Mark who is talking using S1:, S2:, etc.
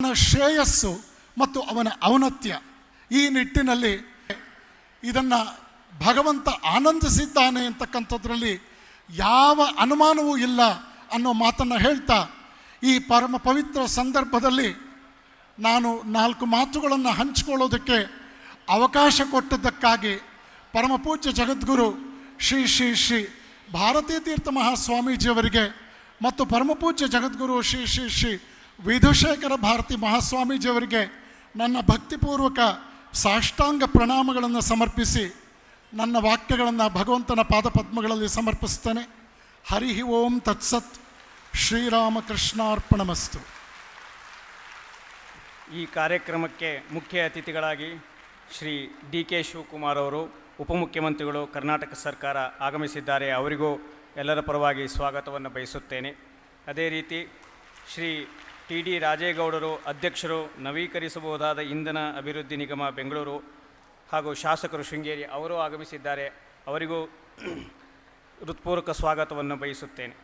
S1: ಅವನ ಶ್ರೇಯಸ್ಸು ಮತ್ತು ಅವನ ಔನ್ನತ್ಯ ಈ ನಿಟ್ಟಿನಲ್ಲಿ ಇದನ್ನು ಭಗವಂತ ಆನಂದಿಸಿದ್ದಾನೆ ಅಂತಕ್ಕಂಥದ್ರಲ್ಲಿ ಯಾವ ಅನುಮಾನವೂ ಇಲ್ಲ ಅನ್ನೋ ಮಾತನ್ನು ಹೇಳ್ತಾ ಈ ಪರಮ ಪವಿತ್ರ ಸಂದರ್ಭದಲ್ಲಿ ನಾನು ನಾಲ್ಕು ಮಾತುಗಳನ್ನು ಹಂಚಿಕೊಳ್ಳೋದಕ್ಕೆ ಅವಕಾಶ ಕೊಟ್ಟದ್ದಕ್ಕಾಗಿ ಪರಮಪೂಜ್ಯ ಜಗದ್ಗುರು ಶ್ರೀ ಶ್ರೀ ಶ್ರೀ ಭಾರತೀ ತೀರ್ಥ ಮಹಾಸ್ವಾಮೀಜಿಯವರಿಗೆ ಮತ್ತು ಪರಮಪೂಜ್ಯ ಜಗದ್ಗುರು ಶ್ರೀ ಶ್ರೀ ಶ್ರೀ ವಿಧುಶೇಖರ ಭಾರತಿ ಮಹಾಸ್ವಾಮೀಜಿಯವರಿಗೆ ನನ್ನ ಭಕ್ತಿಪೂರ್ವಕ ಸಾಷ್ಟಾಂಗ ಪ್ರಣಾಮಗಳನ್ನು ಸಮರ್ಪಿಸಿ ನನ್ನ ವಾಕ್ಯಗಳನ್ನು ಭಗವಂತನ ಪಾದಪದ್ಮಗಳಲ್ಲಿ ಸಮರ್ಪಿಸ್ತೇನೆ ಹರಿ ಓಂ ತತ್ಸತ್ ಶ್ರೀರಾಮಕೃಷ್ಣಾರ್ಪಣಮಸ್ತು.
S2: ಈ ಕಾರ್ಯಕ್ರಮಕ್ಕೆ ಮುಖ್ಯ ಅತಿಥಿಗಳಾಗಿ ಶ್ರೀ ಡಿ ಕೆ ಶಿವಕುಮಾರ್ ಅವರು, ಉಪಮುಖ್ಯಮಂತ್ರಿಗಳು, ಕರ್ನಾಟಕ ಸರ್ಕಾರ ಆಗಮಿಸಿದ್ದಾರೆ. ಅವರಿಗೂ ಎಲ್ಲರ ಪರವಾಗಿ ಸ್ವಾಗತವನ್ನು ಬಯಸುತ್ತೇನೆ. ಅದೇ ರೀತಿ ಶ್ರೀ ಟಿ ಡಿ ರಾಜೇಗೌಡರು ಅಧ್ಯಕ್ಷರು ನವೀಕರಿಸಬಹುದಾದ ಇಂಧನ ಅಭಿವೃದ್ಧಿ ನಿಗಮ ಬೆಂಗಳೂರು ಹಾಗೂ ಶಾಸಕರು ಶೃಂಗೇರಿ ಅವರು ಆಗಮಿಸಿದ್ದಾರೆ ಅವರಿಗೂ ಹೃತ್ಪೂರ್ವಕ ಸ್ವಾಗತವನ್ನು ಬಯಸುತ್ತೇನೆ